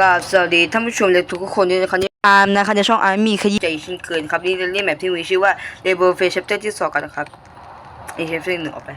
กับสวัสดีท่านผู้ชมและทุกคนด้วยนะครับนี่อาร์มนะคะในช่องอาร์มีขยี้ใจเช่นเคยนครับนี่จะเล่นแบบที่มีชื่อว่า Label Face Chapter ที่สองกันนะครับไอเชฟเล่นหนึ่งออกไป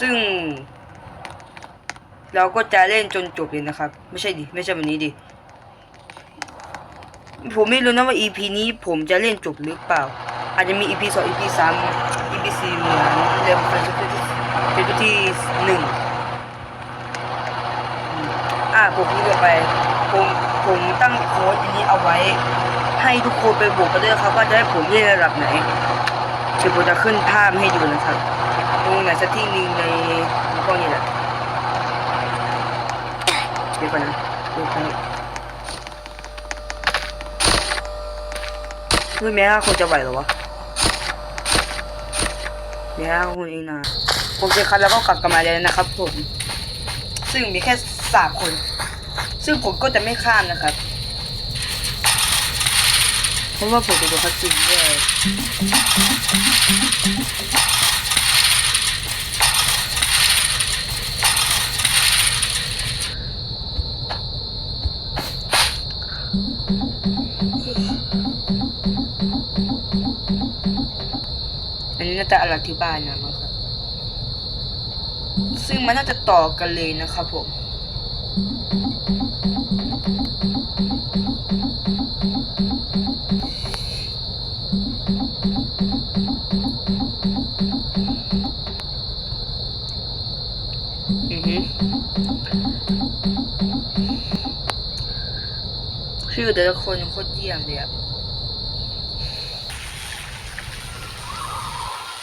ซึ่ง เราก็จะเล่นจนจบเลยนะครับ ไม่ใช่ดิไม่ใช่วันนี้ดิผมไม่รู้นะว่า EP นี้ผมจะเล่นจบหรือเปล่า อาจจะมี EP สอง EP สาม EP สี่เหมือนเร็วไปจนที่ที่หนึ่ง อะผมพูดไปผมผมตั้งโค้ดอันนี้เอาไว้ ให้ทุกคนไปบวกกันด้วยครับว่าจะให้ผมเล่นระดับไหนเดี๋ยวผมจะขึ้นภาพให้ดูนะครับตรงไหนสักที่หนึ่งในพวกนี้แหละเดี๋ยวก่อนนะดูไปเฮ้ยแม่ห้าคนจะไหวเหรอวะแม่ห้าคนเองนะโอเคครับแล้วก็กลับกันมาแล้วนะครับผม ซึ่งมีแค่สามคน ซึ่งผมก็จะไม่ข้ามนะครับ เพราะว่าผมจะโดนคัดซินด้วยอันนี้น่าจะอธิบายนะครับ ซึ่งมันน่าจะต่อกันเลยนะครับผม ชื่อแต่ละคนโคตรเยี่ยมเลยอะ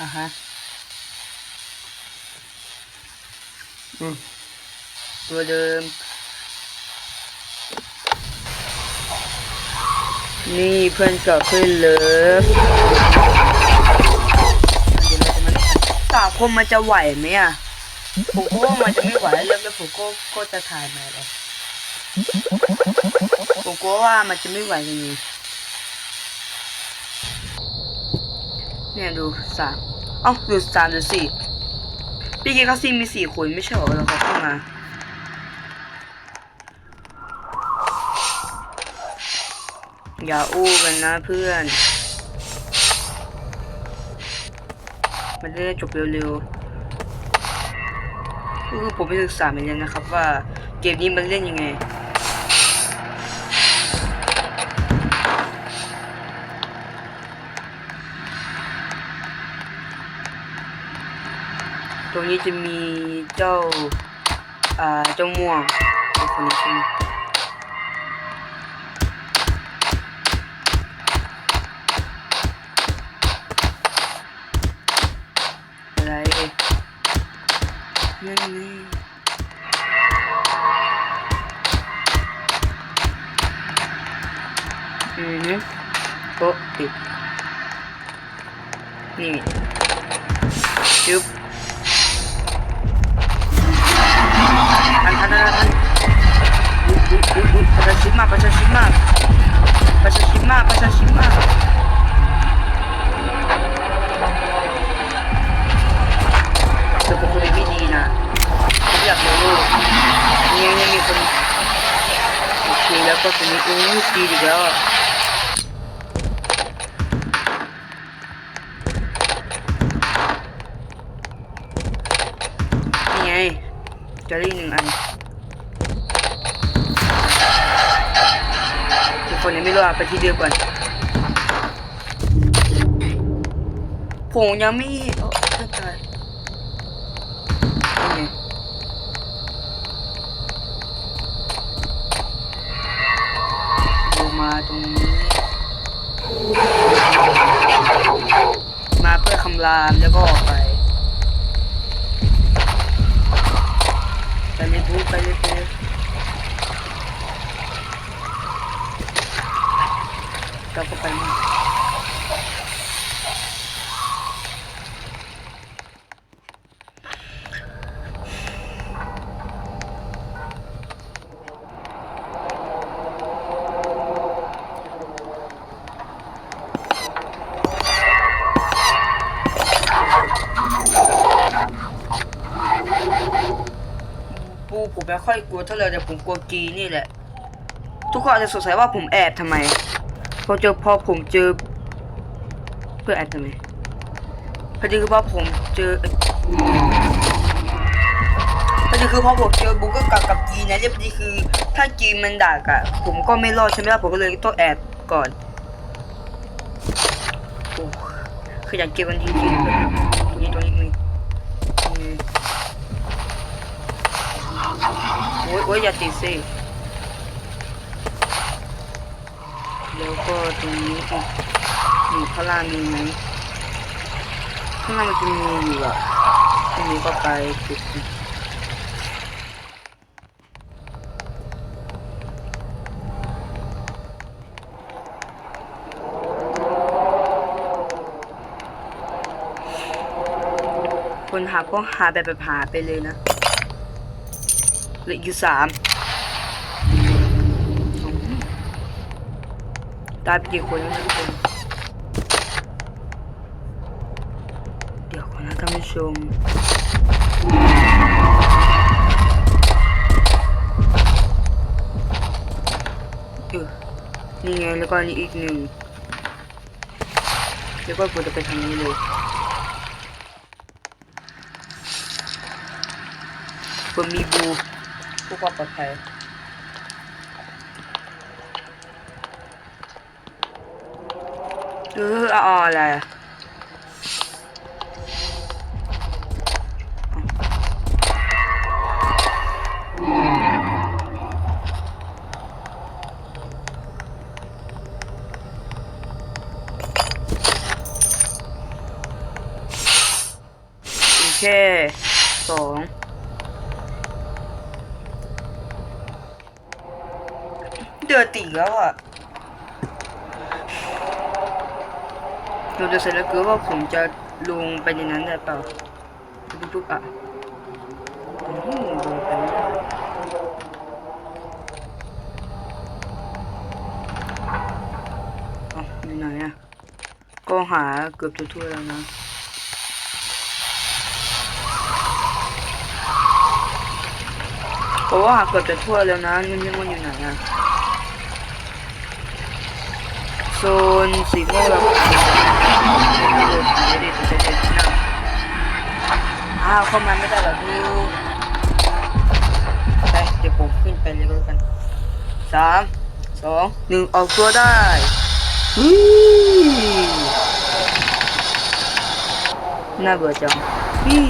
อะฮะ อืม ตัวเดิม นี่เพื่อนกับเพื่อนเลิฟสามคนมันจะไหวไหมอะ ผมก็ว่ามันจะไม่ไหวแล้วแล้วผมก็ก็จะถ่ายมาเลยผมก็ว่ามันจะไม่ไหวจริงเนี่ยดูสามเอ้าดูสามดูสี่พี่เกเขาซีมีสี่คนไม่ใช่หรอเราเขาเข้ามาอย่าอู้กันนะเพื่อน มันจะได้จบเร็วๆ คือผมไปศึกษามาแล้วนะครับ ว่าเกมนี้มันเล่นยังไง ตรงนี้จะมีเจ้า อ่า เจ้าม่วงเป็นคนนี้ใช่ไหมอะไรนั่นนี่ นี่จุ๊บทันทันทันทันอุ๊ยอุ๊ยอุ๊ยอุ๊ยประชาชิมาประชาชิมาประชาชิมาประชาชิมากเธอเป็นคนไม่ดีนะอยากรู้ลูกยังยังมีคนโอเคแล้วก็ตรงนี้อู้ดีดีแล้วอะ นี่ไง เจอรี่หนึ่งอันทุกคนยังไม่รู้อะไปที่เดียวก่อนผมยังไม่โอ้ยตายนี่ไงมาตรงนี้ มาเพื่อคำรามแล้วก็ออกไป ไปเลยบูไเลยไปเราก็ไปนี่ปูผมกลัวเท่าไหร่แต่ผมกลัวกีนี่แหละ ทุกคนอาจจะสงสัยว่าผมแอบทำไม พอเจอพอผมเจอ เพื่อแอบทำไมพอดีคือพอผมเจอพอดีคือพอผมเจอบุ๊กก็กับกับกีนะเรียบดีคือ ถ้ากีมันดักอะผมก็ไม่รอดใช่ไหมล่ะผมก็เลยต้องแอบก่อนโอ้คืออยากเก็บมันจริงๆเลยตรงนี้ตรงนี้มีมี โอ้ยโอ้ยอย่าติดสิแล้วก็ตรงนี้อีกอยู่ข้างล่างมีไหมข้างล่างมันจะมีอยู่อะตรงนี้ก็ไปติดคนหาก็หาแบบแบบหาไปเลยนะ เหลืออยู่สามตายไปกี่คนแล้วนะทุกคน เดี๋ยวก่อนนะท่านผู้ชมเออนี่ไงแล้วก็นนี่อีกหนึ่งแล้วก็ผมจะไปทางนี้เลยผมมีบู เผู้ความปลอดภัยเอออะไรโอเคสองเดื อตีแล้วอะเราจะเสร็จแล้วคือว่าผมจะลงไปในนั้นได้เปล่าปุ๊บอะอืมลงไปอ๋ออยู่ไหนอะ ก็หาเกือบทั่วแล้วนะเพราะว่าหาเกือบจะทั่วแล้วนะนี่นี่มันอยู่ไหนอะ นสีม่วงเราก็เดี๋ยวดิเดี๋ยวดินะอ้าวเข้ามาไม่ได้หรอดูไปเดี๋ยวผมขึ้นไปเลยก็แล้วกันสามสองหนึ่งออกตัวได้วิน่าเบื่อจังวิ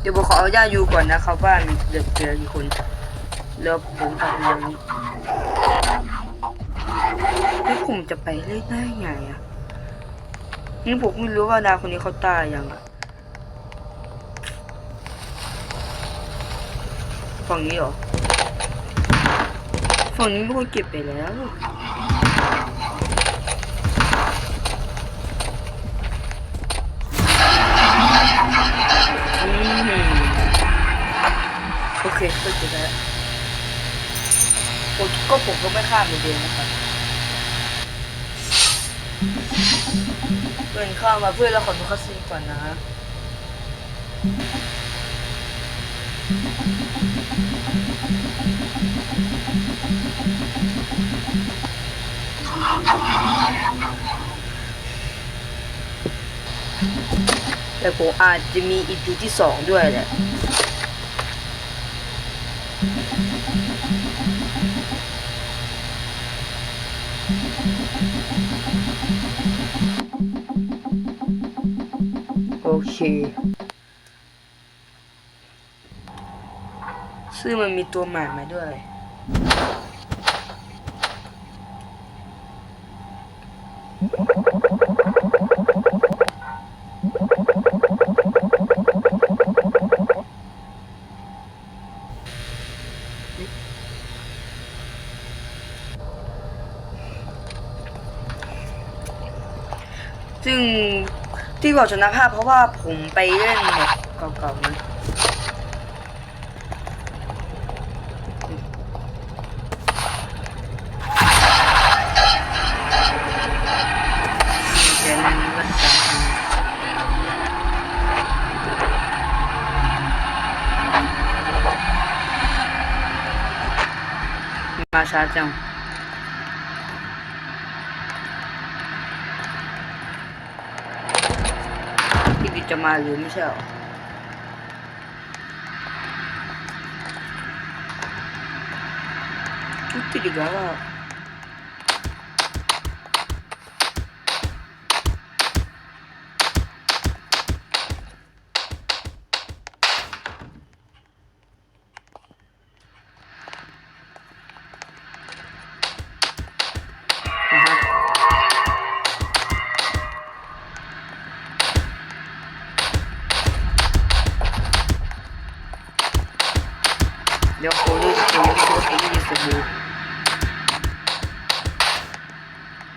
เดี๋ยวผมขออนุญาตอยู่ก่อนนะครับว่ามีเด็กเจอกี่คนแล้วผมทำยังแล้วผมจะไปเล่นได้ไงอะ นี่ผมไม่รู้ว่าดาคนนี้เขาตายยังอะ ฝั่งนี้เหรอ ฝั่งนี้ไม่ควรเก็บไปแล้วโอเคเข้าใจแล้วผมก็ผมก็ไม่ข้ามเหมือนเดิมนะครับ เพื่อนเข้ามาเพื่อนเราขอดูคัสซีนก่อนนะ แต่ผมอาจจะมีอีพีที่สองด้วยแหละ ซึ่งมันมีตัวใหม่มาด้วย ซึ่ง ที่บอกชนะภาพเพราะว่าผมไปเล่นแบบเก่าๆนะแกนั่นก็ตามมาช้าจัง พี่ดิจะม เดี๋ยวโค้ดจะโค้ดโค้ดไอ้ยี่สิบดู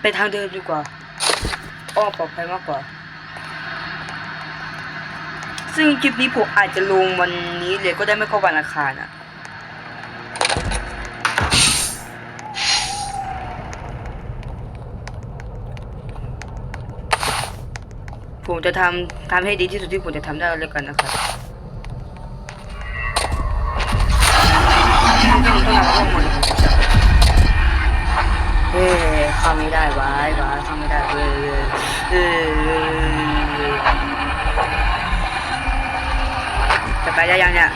ไปทางเดิมดีกว่าอ้อมปลอดภัยมากกว่า ซึ่งคลิปนี้ผมอาจจะลงวันนี้เลยก็ได้ไม่ก็วันอังคารอะผมจะทำทำให้ดีที่สุดที่ผมจะทำได้แล้วกันนะครับ ไม่ได้วายวายเข้าไม่ได้เลยเออจะไปได้ยังเนี่ย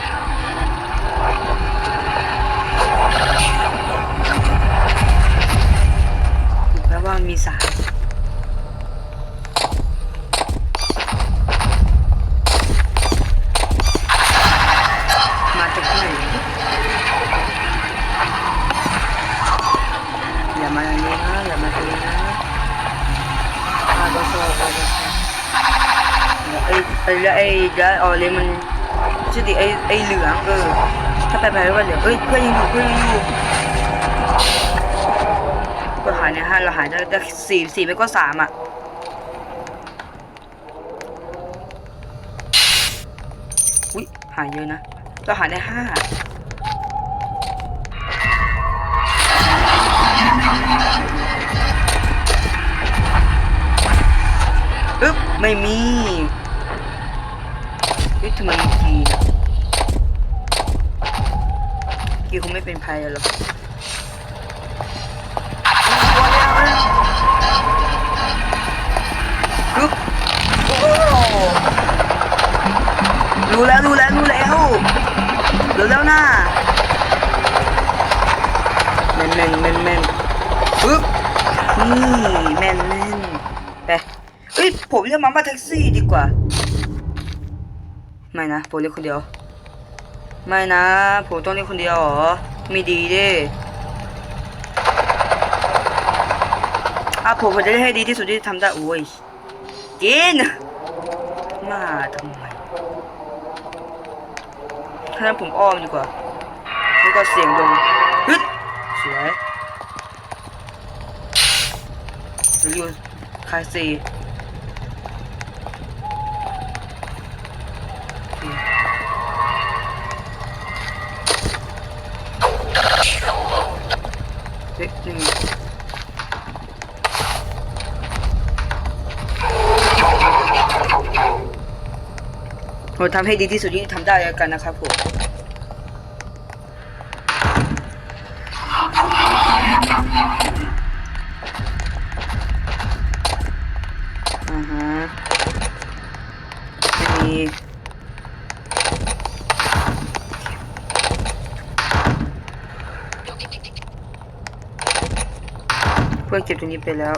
แปลว่ามีสาย ไอ้ไอ้แล้วไอ้แล้วออเลยมันชื่อดิไอ้ไอ้เหลืองเออถ้าไปไปว่าเหลืองเอ้ยเพื่อนยังอยู่เพื่อนยังอยู่ก็หายในห้าเราหายได้ได้สี่สี่ไม่ก็สามอะอุ้ยหายเยอะนะเราหาได้ห้า ไม่มีเฮ้ยทำไมมีกีนะกีคงไม่เป็นภัยหรอกรู้แล้วรู้แล้วรู้แล้วรู้แล้วนะแม่นแม่นแม่นแม่นปึ๊บนี่แม่นแม่นไป เอ้ยผมเรียกมาม่าแท็กซี่ดีกว่า ไม่นะผมเรียกคนเดียว ไม่นะ ผมต้องเรียกคนเดียวเหรอไม่ดีด้อะผมผมจะได้ให้ดีที่สุดที่ทำได้โอ้ยกินมาทำไมถ้างั้นผมอ้อมดีกว่าแล้วก็เสียงลงฮึดสวยรีวิวคาซีเฮ้ยนี่ ผมทำให้ดีที่สุดที่ทำได้แล้วกันนะครับผมอ่าฮะไม่มีเพื่อเก็บตรงนี้ไปแล้ว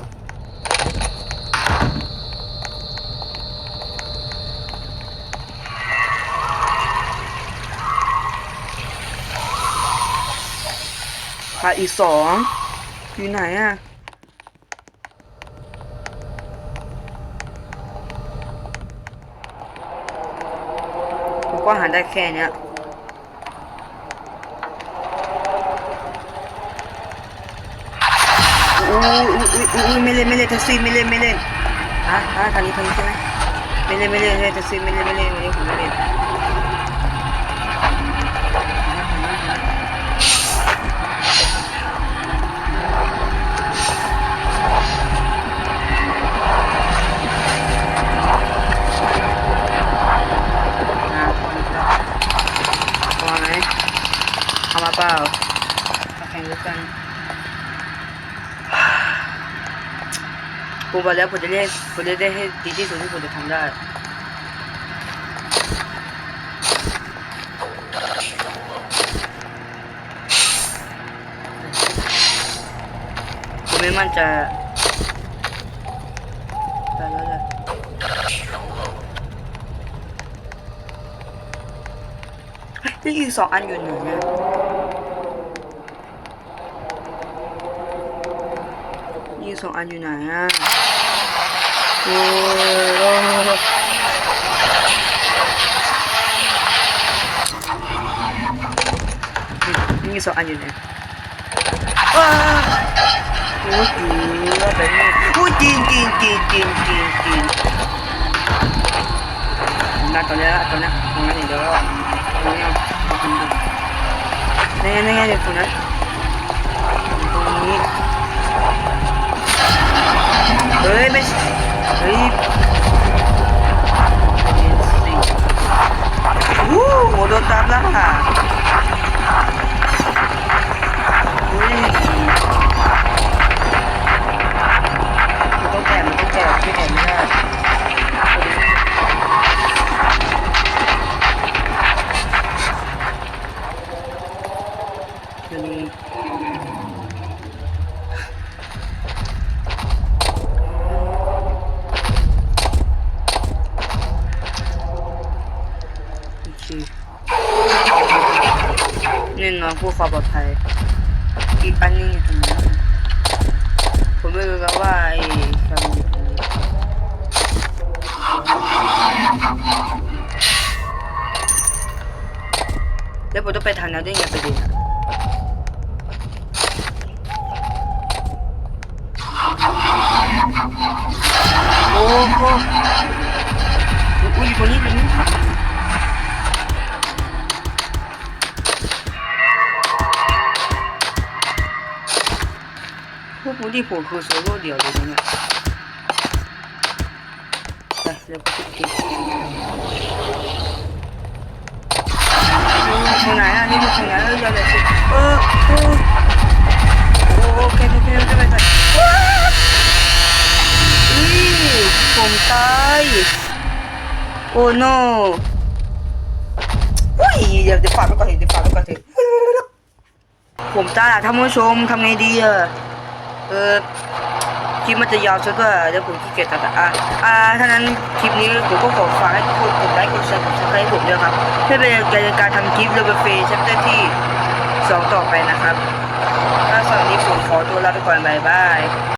ขาดอีกสองอยู่ไหนอะผมก็หาได้แค่เนี้ยอู้อู้อู้อู้ไม่เล่นไม่เล่นแท็กซี่ไม่เล่นไม่เล่นฮะฮะทางนี้ทางนี้ใช่ไหมไม่เล่นไม่เล่นไม่เล่นแท็กซี่ไม่เล่นไม่เล่นวันนี้ผมไม่เล่น อกแล้วผมจะเล่นผมจะได้ให้ดีที่สุดที่ผมจะทำได้ผมไม่มั่นใจไปแล้วแหละเฮ้ยนี่อีกสองอันอยู่ไหนเนี่ยนี่สองอันอยู่ไหนอะโอ้ยนี่นี่สองอันอยู่ไหนอะ ตอนนี้ตรงนั้นเดี๋ยวตรงนี้นี่นี่นี่ตรงนั้นตรงนี้ เฮ้ยไม่เฮ้ยวู้โหโดนตามแล้วค่ะเฮ้ยมันต้องแก่มันต้องแก่ที่แอบไม่ได้ แล้วผมต้องไปทางนั้นด้ไงประเด็นอะโอ้โหอุ้ยอยู่ตรงนี้ตรงนี้พวกผมที่ผมคือโซโล่เดียวเลยเนี่ยไปเร็ว ไปกินทางไหนอะนี่มันทางไหนเอออย่าเลยสิเออโอ้โอเคโอเคโอเคไปไปอุ้ยผมตายโอ้ no อุ้ยเดี๋ยวเดี๋ยวฝากไว้ก่อนเถอะเดี๋ยวฝากไว้ก่อนเถอะผมตายอะท่านผู้ชมทำไงดีอะเออ ลิปมันจะยาวซะด้วยเดี๋ยวผมขี้เกียจตัดอะอ่าถ้านั้นคลิปนี้ผมก็ขอฝากให้ทุกคนกดไลค์กดแชร์กดซับสไครต์ผมด้วยครับเพื่อเป็นกำลังใจในการทำคลิปเรือเฟย์ชัปเตอร์ที่สองต่อไปนะครับถ้าสำหรับนี้ผมขอตัวลาไปก่อนบายบาย